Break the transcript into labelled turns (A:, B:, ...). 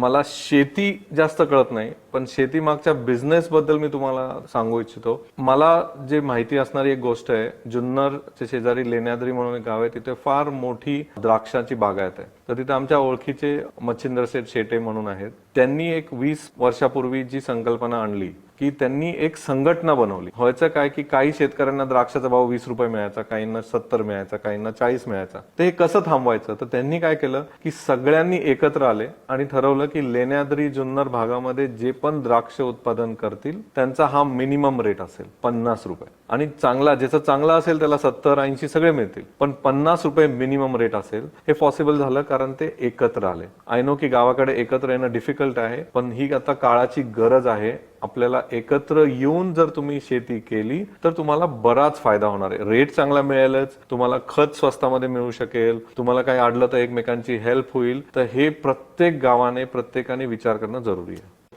A: मला शेती जास्त कळत नाही पण शेती मागच्या बिझनेसबद्दल मी तुम्हाला सांगू इच्छितो. मला जे माहिती असणारी एक गोष्ट आहे जुन्नरच्या शेजारी लेण्याद्री म्हणून एक गाव आहे तिथे फार मोठी द्राक्षाची बागायत आहे. तर तिथे आमच्या ओळखीचे मच्छिंद्र शेठ शेटे म्हणून आहेत. त्यांनी एक वीस वर्षापूर्वी जी संकल्पना आणली की त्यांनी एक संघटना बनवली. व्हायचं काय की काही शेतकऱ्यांना द्राक्षाचा भाव वीस रुपये मिळायचा काहींना सत्तर मिळायचा काहींना चाळीस मिळायचा. ते कसं थांबवायचं? तर त्यांनी काय केलं की सगळ्यांनी एकत्र आले आणि ठरवलं की लेण्याद्री जुन्नर भागामध्ये जे पण द्राक्ष उत्पादन करतील त्यांचा हा मिनिमम रेट असेल पन्नास रुपये. आणि चांगला ज्याचा चांगला असेल त्याला सत्तर ऐंशी सगळे मिळतील. पण पन्नास रुपये मिनिमम रेट असेल हे पॉसिबल झालं कारण ते एकत्र आले. आय नो की गावाकडे एकत्र येणं डिफिकल्ट आहे पण ही आता काळाची गरज आहे. आपल्याला एकत्र येऊन जर तुम्ही शेती केली तर तुम्हाला बराच फायदा होणार आहे. रेट चांगला मिळेलच तुम्हाला खत स्वस्तामध्ये मिळू शकेल तुम्हाला काही अडलं तर एकमेकांची हेल्प होईल. तर हे प्रत्येक गावाने प्रत्येकाने विचार करणं जरुरी आहे.